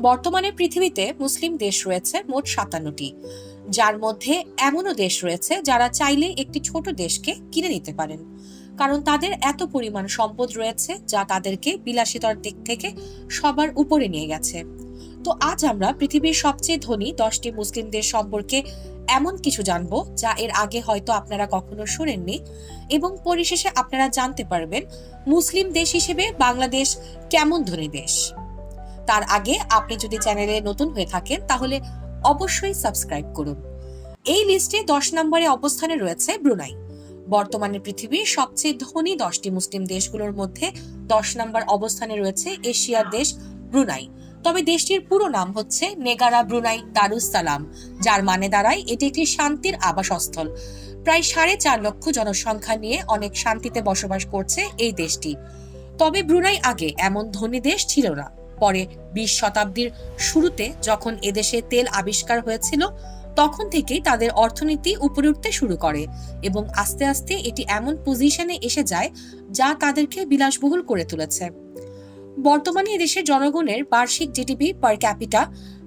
বর্তমানে পৃথিবীতে মুসলিম দেশ রয়েছে মোট সাতান্নটি। যার মধ্যে এমনও দেশ রয়েছে যারা চাইলে একটি ছোট দেশকে কিনে নিতে পারেন। কারণ তাদের এত পরিমাণ সম্পদ রয়েছে যা তাদেরকে বিলাসিতার দিক থেকে সবার উপরে নিয়ে গেছে। তো আজ আমরা পৃথিবীর সবচেয়ে ধনী দশটি মুসলিম দেশ সম্পর্কে এমন কিছু জানব যা এর আগে হয়তো আপনারা কখনো শোনেননি এবং পরিশেষে আপনারা জানতে পারবেন মুসলিম দেশ হিসেবে বাংলাদেশ কেমন ধনী দেশ। তার আগে আপনি যদি চ্যানেলে নতুন হয়ে থাকেন, তাহলে অবশ্যই সাবস্ক্রাইব করুন। এই লিস্টে দশ নম্বরে অবস্থানে রয়েছে ব্রুনাই। বর্তমানে পৃথিবীর সবচেয়ে ধনী দশটি মুসলিম দেশগুলোর মধ্যে দশ নম্বর অবস্থানে রয়েছে এশিয়ার দেশ ব্রুনাই। তবে দেশটির পুরো নাম হচ্ছে নেগারা ব্রুনাই দারুসালাম যার মানে দাঁড়ায় এটি একটি শান্তির আবাসস্থল। প্রায় সাড়ে চার লক্ষ জনসংখ্যা নিয়ে অনেক শান্তিতে বসবাস করছে এই দেশটি। তবে ব্রুনাই আগে এমন ধনী দেশ ছিল না। পরে বিশ শতাব্দীর শুরুতে যখন এদেশে তেল আবিষ্কার হয়েছিল, তখন থেকেই তাদের অর্থনীতি উপরে উঠতে শুরু করে এবং আস্তে আস্তে এটি এমন পজিশনে এসে যায় যা তাদেরকে বিলাসবহুল করে তুলেছে। বর্তমানে এদেশের জনগণের বার্ষিক জিডিপি পার ক্যাপিটা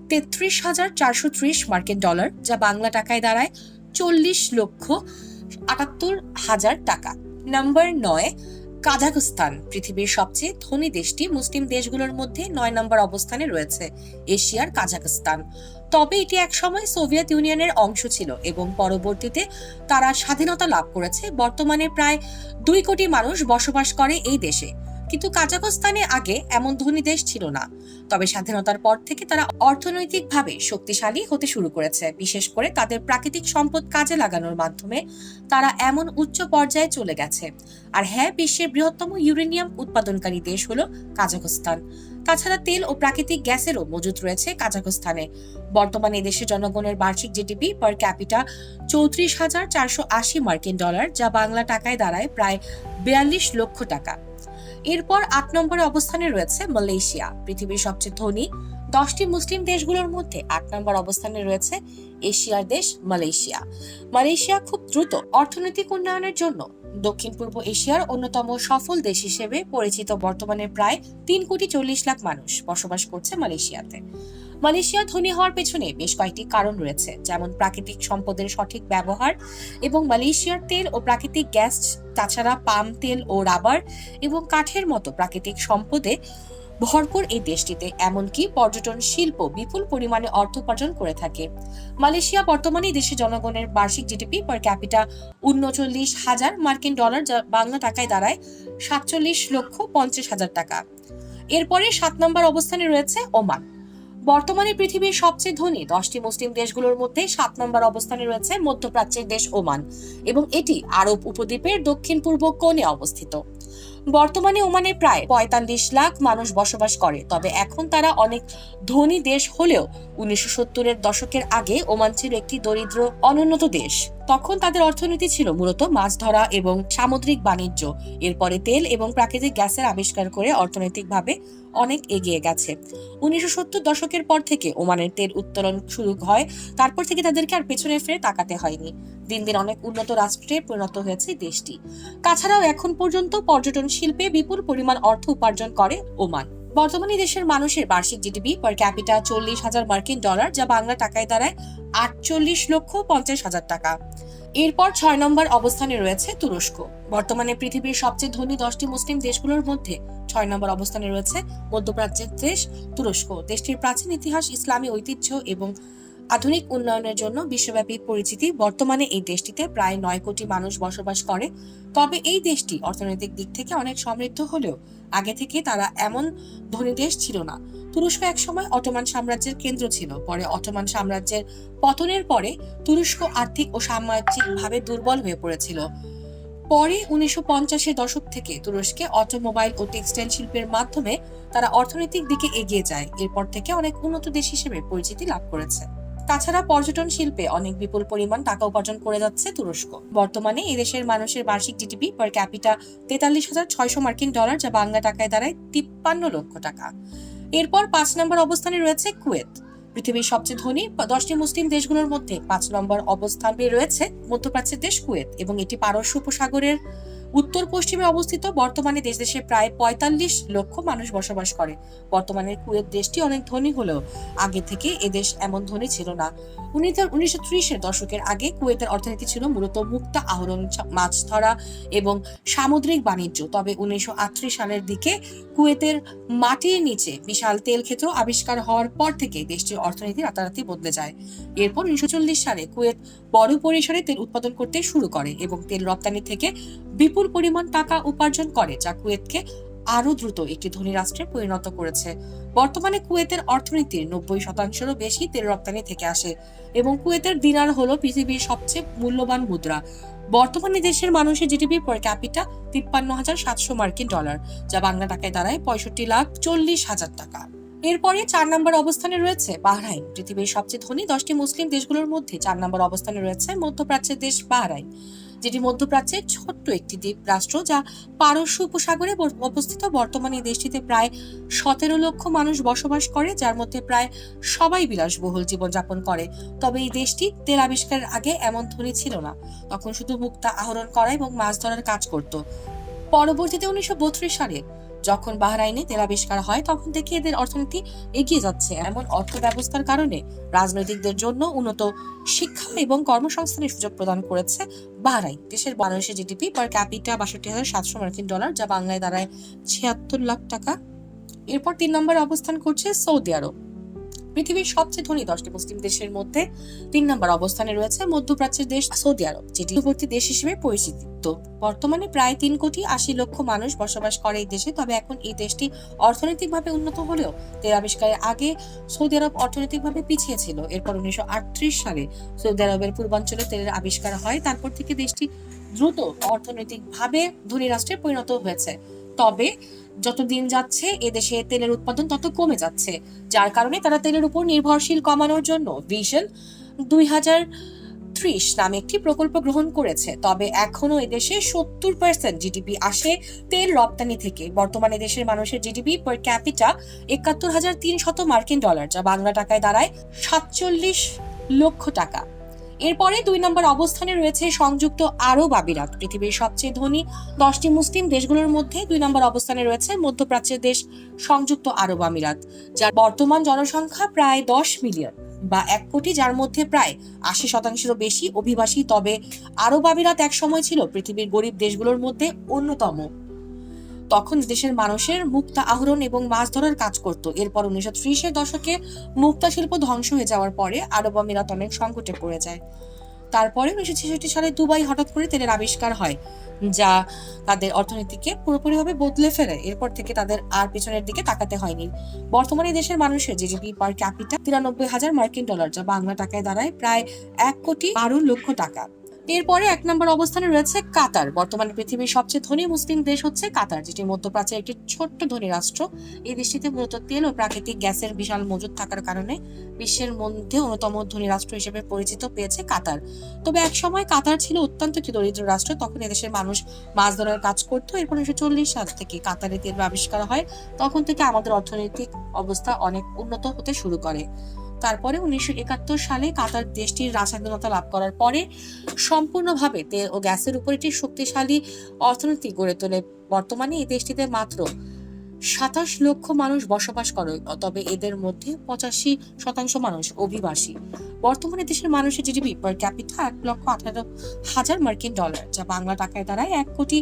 তেত্রিশ হাজার চারশো ত্রিশ মার্কিন ডলার, যা বাংলা টাকায় দাঁড়ায় চল্লিশ লক্ষ আটাত্তর হাজার টাকা। নাম্বার নয় কাজাখস্তান, পৃথিবীর সবচেয়ে ধনী দেশটি মুসলিম দেশগুলোর মধ্যে নয় নম্বর অবস্থানে রয়েছে, এশিয়ার কাজাখস্তান। তবে এটি একসময় সোভিয়েত ইউনিয়নের অংশ ছিল এবং পরবর্তীতে তারা স্বাধীনতা লাভ করেছে। বর্তমানে প্রায় দুই কোটি মানুষ বসবাস করে এই দেশে। কিন্তু কাজাখস্তানে আগে এমন ধনী দেশ ছিল না। তবে স্বাধীনতার পর থেকে তারা অর্থনৈতিকভাবে শক্তিশালী হতে শুরু করেছে। বিশেষ করে তাদের প্রাকৃতিক সম্পদ কাজে লাগানোর মাধ্যমে তারা এমন উচ্চ পর্যায়ে চলে গেছে। আর হ্যাঁ বিশ্বের বৃহত্তম ইউরেনিয়াম উৎপাদনকারী দেশ হলো কাজাকস্তান তাছাড়া তেল ও প্রাকৃতিক গ্যাসেরও মজুত রয়েছে কাজাকস্তানে বর্তমানে দেশের জনগণের বার্ষিক জিডিপি পার ক্যাপিটা চৌত্রিশ হাজার চারশো আশি মার্কিন ডলার, যা বাংলা টাকায় দাঁড়ায় প্রায় বিয়াল্লিশ লক্ষ টাকা। এরপর আট নম্বরে অবস্থানে রয়েছে মালয়েশিয়া পৃথিবীর সবচেয়ে ধনী দশটি মুসলিম দেশগুলোর মধ্যে আট নম্বর অবস্থানে রয়েছে এশিয়ার দেশ মালয়েশিয়া। মালয়েশিয়া খুব দ্রুত অর্থনৈতিক উন্নয়নের জন্য দক্ষিণ পূর্ব এশিয়ার অন্যতম সফল দেশ হিসেবে পরিচিত বর্তমানে প্রায় তিন কোটি চল্লিশ লাখ মানুষ বসবাস করছে মালয়েশিয়াতে। মালয়েশিয়া ধনী হওয়ার পেছনে বেশ কয়েকটি কারণ রয়েছে, যেমন প্রাকৃতিক সম্পদের সঠিক ব্যবহার এবং মালয়েশিয়ার তেল ও প্রাকৃতিক গ্যাস, তাছাড়া পাম তেল ও রাবার এবং কাঠের মতো প্রাকৃতিক সম্পদে ভরপুর এই দেশটিতে, এমনকি পর্যটন শিল্প বিপুল পরিমাণে অর্থ উপার্জন করে থাকে। মালয়েশিয়া বর্তমানে দেশের জনগণের বার্ষিক জিডিপি পার ক্যাপিটা উনচল্লিশ হাজার মার্কিন ডলার যা বাংলা টাকায় দাঁড়ায় সাতচল্লিশ লক্ষ পঞ্চাশ হাজার টাকা। এরপরে সাত নম্বর অবস্থানে রয়েছে ওমান। বর্তমানে পৃথিবীর সবচেয়ে ধনী দশটি মুসলিম দেশগুলোর মধ্যে সাত নম্বর অবস্থানে রয়েছে মধ্যপ্রাচ্যের দেশ ওমান এবং এটি আরব উপদ্বীপের দক্ষিণ পূর্ব কোণে অবস্থিত। বর্তমানে ওমানে প্রায় পঁয়তাল্লিশ লাখ মানুষ বসবাস করে। তবে এখন তারা অনেক ধনী দেশ হলেও উনিশশো সত্তরের দশকের আগে ওমান ছিল একটি দরিদ্র, অনুন্নত দেশ। তখন তাদের অর্থনীতি ছিল মূলত মাছ ধরা এবং সামুদ্রিক বাণিজ্য। এরপরে তেল এবং প্রাকৃতিক গ্যাসের আবিষ্কার করে অর্থনৈতিকভাবে অনেক এগিয়ে গেছে। উনিশশো সত্তর দশকের পর থেকে ওমানের তেল উত্তোলন শুরু হয়, তারপর থেকে তাদেরকে আর পেছনে ফিরে তাকাতে হয়নি। দিন দিন অনেক উন্নত রাষ্ট্রে পরিণত হয়েছে দেশটি। তাছাড়াও এখন পর্যন্ত পর্যটন শিল্পে বিপুল পরিমাণ অর্থ উপার্জন করে ওমান। বর্তমানে দেশের মানুষের বার্ষিক জিডিপি পার ক্যাপিটা চল্লিশ হাজার মার্কিন ডলার, যা বাংলা টাকায় দাঁড়ায় আটচল্লিশ লক্ষ পঞ্চাশ হাজার টাকা। এরপর ছয় নম্বর অবস্থানে রয়েছে তুরস্ক। বর্তমানে পৃথিবীর সবচেয়ে ধনী দশটি মুসলিম দেশগুলোর মধ্যে ছয় নম্বর অবস্থানে রয়েছে মধ্যপ্রাচ্যের দেশ তুরস্ক। দেশটির প্রাচীন ইতিহাস ইসলামী ঐতিহ্য এবং আধুনিক উন্নয়নের জন্য বিশ্বব্যাপী পরিচিতি বর্তমানে এই দেশটিতে প্রায় নয় কোটি মানুষ বসবাস করে। তবে এই দেশটি অর্থনৈতিক দিক থেকে অনেক সমৃদ্ধ হলেও আগে থেকে তারা এমন ধনী দেশ ছিল না। তুরস্ক একসময় অটোমান সাম্রাজ্যের কেন্দ্র ছিল। পরে অটোমান সাম্রাজ্যের পতনের পরে তুরস্ক আর্থিক ও সামাজিকভাবে দুর্বল হয়ে পড়েছিল। পরে উনিশশো পঞ্চাশের দশক থেকে তুরস্কে অটোমোবাইল ও টেক্সটাইল শিল্পের মাধ্যমে তারা অর্থনৈতিক দিকে এগিয়ে যায়। এরপর থেকে অনেক উন্নত দেশ হিসেবে পরিচিতি লাভ করেছে। তাছাড়া পর্যটন শিল্পে অনেক বিপুল পরিমাণ টাকা উপার্জন করে যাচ্ছে তুরস্ক। বর্তমানে এদেশের মানুষের বার্ষিক জিডিপি পার ক্যাপিটা তেতাল্লিশ হাজার ছয়শো মার্কিন ডলার, যা বাংলা টাকায় দাঁড়ায় তিপ্পান্ন লক্ষ টাকা। এরপর পাঁচ নম্বর অবস্থানে রয়েছে কুয়েত। পৃথিবীর সবচেয়ে ধনী দশটি মুসলিম দেশগুলোর মধ্যে পাঁচ নম্বর অবস্থানে রয়েছে মধ্যপ্রাচ্যের দেশ কুয়েত এবং এটি পারস্য উপসাগরের উত্তর পশ্চিমে অবস্থিত বর্তমানে দেশ দেশে প্রায় পঁয়তাল্লিশ লক্ষ মানুষ বসবাস করে। বর্তমানে কুয়েত দেশটি অনেক ধনী হলেও আগে থেকে এদেশ এমন ধনী ছিল না। উনিশশো দশকের আগে কুয়েতের অর্থনীতি ছিল মূলত মুক্তা আহরণ মাছ ধরা এবং সামুদ্রিক বাণিজ্য। তবে উনিশশো আটত্রিশ সালের দিকে কুয়েতের মাটির নিচে বিশাল তেল ক্ষেত্র আবিষ্কার হওয়ার পর থেকে দেশটির অর্থনীতি রাতারাতি বদলে যায়। এরপর উনিশশো চল্লিশ সালে কুয়েত বড় পরিসরে তেল উৎপাদন করতে শুরু করে এবং তেল রপ্তানি থেকে বিপুল পরিমাণ টাকা উপার্জন করে, যা কুয়েতকে আরও দ্রুত একটি ধনী রাষ্ট্রে পরিণত করেছে। বর্তমানে কুয়েতের অর্থনীতির নব্বই শতাংশেরও বেশি তেল রপ্তানি থেকে আসে এবং কুয়েতের দিনার হলো পৃথিবীর সবচেয়ে মূল্যবান মুদ্রা। বর্তমানে দেশের মানুষের জিডিপি পার ক্যাপিটা তিপ্পান্ন হাজার সাতশো মার্কিন ডলার, যা বাংলা টাকায় দাঁড়ায় পঁয়ষট্টি লাখ চল্লিশ হাজার টাকা। এরপরে চার নম্বর অবস্থানে রয়েছে বাহরাইন, পৃথিবীর সবচেয়ে ধনী দশটি মুসলিম দেশগুলোর মধ্যে চার নম্বর অবস্থানে রয়েছে মধ্যপ্রাচ্যের দেশ বাহরাইন। যেটি মধ্যপ্রাচ্যের ছোট্ট একটি দ্বীপ রাষ্ট্র যা পারস্য উপসাগরে অবস্থিত। বর্তমানে দেশটিতে প্রায় সতেরো লক্ষ মানুষ বসবাস করে, যার মধ্যে প্রায় সবাই বিলাসবহুল জীবনযাপন করে। তবে এই দেশটি তেল আবিষ্কারের আগে এমন ধনী ছিল না। তখন শুধু মুক্তা আহরণ করা এবং মাছ ধরার কাজ করত। পরবর্তীতে উনিশশো বত্রিশ সালে যখন বাহরাইনে তেল আবিষ্কার হয়, তখন থেকে এদের অর্থনীতি এগিয়ে যাচ্ছে। এমন অর্থ ব্যবস্থার কারণে রাজনৈতিকদের জন্য উন্নত শিক্ষা এবং কর্মসংস্থানের সুযোগ প্রদান করেছে বাহরাইন। দেশের বাংলাদেশের জিডিপি পার ক্যাপিটা বাষট্টি হাজার সাতশো মার্কিন ডলার, যা বাংলায় দাঁড়ায় ছিয়াত্তর লাখ টাকা। এরপর তিন নম্বরে অবস্থান করছে সৌদি আরব। পৃথিবীর সবচেয়ে ধনী দশটি মুসলিম দেশের মধ্যে তিন নম্বর অবস্থানে রয়েছে মধ্যপ্রাচ্যের দেশ সৌদি আরব, যেটি পূর্ববর্তী দেশ হিসেবে পরিচিত। বর্তমানে প্রায় তিন কোটি আশি লক্ষ মানুষ বসবাস করে এই দেশে, তবে এখন এই দেশটি অর্থনৈতিকভাবে উন্নত হলেও তেল আবিষ্কারের আগে সৌদি আরব অর্থনৈতিকভাবে পিছিয়ে ছিল। এরপর উনিশশো আটত্রিশ সালে সৌদি আরবের পূর্বাঞ্চলে তেলের আবিষ্কার হয়। তারপর থেকে দেশটি দ্রুত অর্থনৈতিকভাবে ধনী রাষ্ট্রে পরিণত হয়েছে। তবে যত দিন যাচ্ছে, এদেশে তেলের উৎপাদন তত কমে যাচ্ছে, যার কারণে তারা তেলের উপর নির্ভরশীল কমানোর জন্য ভিশন দুই হাজার ত্রিশ নামে একটি প্রকল্প গ্রহণ করেছে। তবে এখনও এদেশে সত্তর পার্সেন্ট জিডিপি আসে তেল রপ্তানি থেকে। বর্তমানে দেশের মানুষের জিডিপি পার ক্যাপিটা একাত্তর হাজার তিনশত মার্কিন ডলার, যা বাংলা টাকায় দাঁড়ায় সাতচল্লিশ লক্ষ টাকা। এরপরে দুই নম্বর অবস্থানে রয়েছে সংযুক্ত আরব আমিরাত, পৃথিবীর সবচেয়ে ধনী দশটি মুসলিম দেশগুলোর মধ্যে দুই নম্বর অবস্থানে রয়েছে মধ্যপ্রাচ্যের দেশ সংযুক্ত আরব আমিরাত, যার বর্তমান জনসংখ্যা প্রায় দশ মিলিয়ন বা এক কোটি, যার মধ্যে প্রায় আশি শতাংশেরও বেশি অভিবাসী। তবে আরব আমিরাত এক সময় ছিল পৃথিবীর গরিব দেশগুলোর মধ্যে অন্যতম। তখন দেশের মানুষের মুক্তা আহরণ এবং মাছ ধরার কাজ করত। এরপর উনিশশো ত্রিশের দশকে মুক্তা শিল্প ধ্বংস হয়ে যাওয়ার পরে আরব আমিরাত অনেক সংকটে পড়ে যায়। তারপরে উনিশশো ছেষট্টি সালে দুবাই হঠাৎ করে তেলের আবিষ্কার হয়, যা তাদের অর্থনীতিকে পুরোপুরিভাবে বদলে ফেলে। এরপর থেকে তাদের আর পিছনের দিকে তাকাতে হয়নি। বর্তমানে দেশের মানুষের জিডিপি পার ক্যাপিটা তিরানব্বই হাজার মার্কিন ডলার, যা বাংলা টাকায় দাঁড়ায় প্রায় এক কোটি বারো লক্ষ টাকা। এরপরে এক নম্বর অবস্থানে রয়েছে কাতার। বর্তমানে পৃথিবীর সবচেয়ে ধনী মুসলিম দেশ হচ্ছে কাতার, যেটি মধ্যপ্রাচ্যের একটি ছোট্ট ধনী রাষ্ট্র। এই দেশটিতে মূলত তেল ও প্রাকৃতিক গ্যাসের বিশাল মজুদ থাকার কারণে বিশ্বের মধ্যে অন্যতম ধনী রাষ্ট্র হিসেবে পরিচিত পেয়েছে কাতার। তবে এক সময় কাতার ছিল অত্যন্ত একটি দরিদ্র রাষ্ট্র, তখন এদেশের মানুষ মাছ ধরার কাজ করতো। এরপর উনিশশো চল্লিশ সাল থেকে কাতারে তেল আবিষ্কার হয়, তখন থেকে আমাদের অর্থনৈতিক অবস্থা অনেক উন্নত হতে শুরু করে। তারপরে উনিশশো একাত্তর সালে কাতার দেশটির স্বাধীনতা লাভ করার পরে সম্পূর্ণভাবে তেল ও গ্যাসের উপর একটি শক্তিশালী অর্থনীতি গড়ে তোলে। বর্তমানে এই দেশটিতে মাত্র সাতাশ লক্ষ মানুষ বসবাস করে, তবে এদের মধ্যে পঁচাশি শতাংশ মানুষ অভিবাসী। বর্তমানে দেশের মানুষের জিডিপি পার ক্যাপিটা এক লক্ষ আঠারো হাজার মার্কিন ডলার, যা বাংলা টাকায় দাঁড়ায় এক কোটি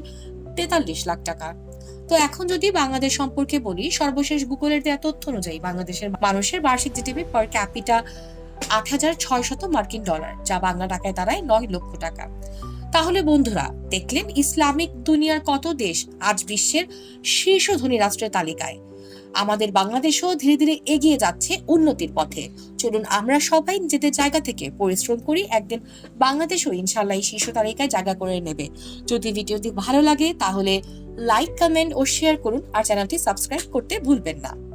তেতাল্লিশ লাখ টাকা। তো এখন যদি বাংলাদেশ সম্পর্কে বলি, সর্বশেষ গুগলের দেওয়া তথ্য অনুযায়ী বাংলাদেশের মানুষের বার্ষিক জিডিপি পার ক্যাপিটা আট হাজার ছয়শত মার্কিন ডলার, যা বাংলা টাকায় দাঁড়ায় নয় লক্ষ টাকা। তাহলে বন্ধুরা, দেখলেন ইসলামিক দুনিয়ার কত দেশ আজ বিশ্বের শীর্ষ ধনী রাষ্ট্রের তালিকায়। আমাদের বাংলাদেশও ধীরে ধীরে এগিয়ে যাচ্ছে উন্নতির পথে। চলুন আমরা সবাই নিজেদের জায়গা থেকে পরিশ্রম করি, একদিন বাংলাদেশও ইনশাল্লাহ এই শীর্ষ তালিকায় জায়গা করে নেবে। যদি ভিডিওটি ভালো লাগে তাহলে লাইক, কমেন্ট ও শেয়ার করুন আর চ্যানেলটি সাবস্ক্রাইব করতে ভুলবেন না।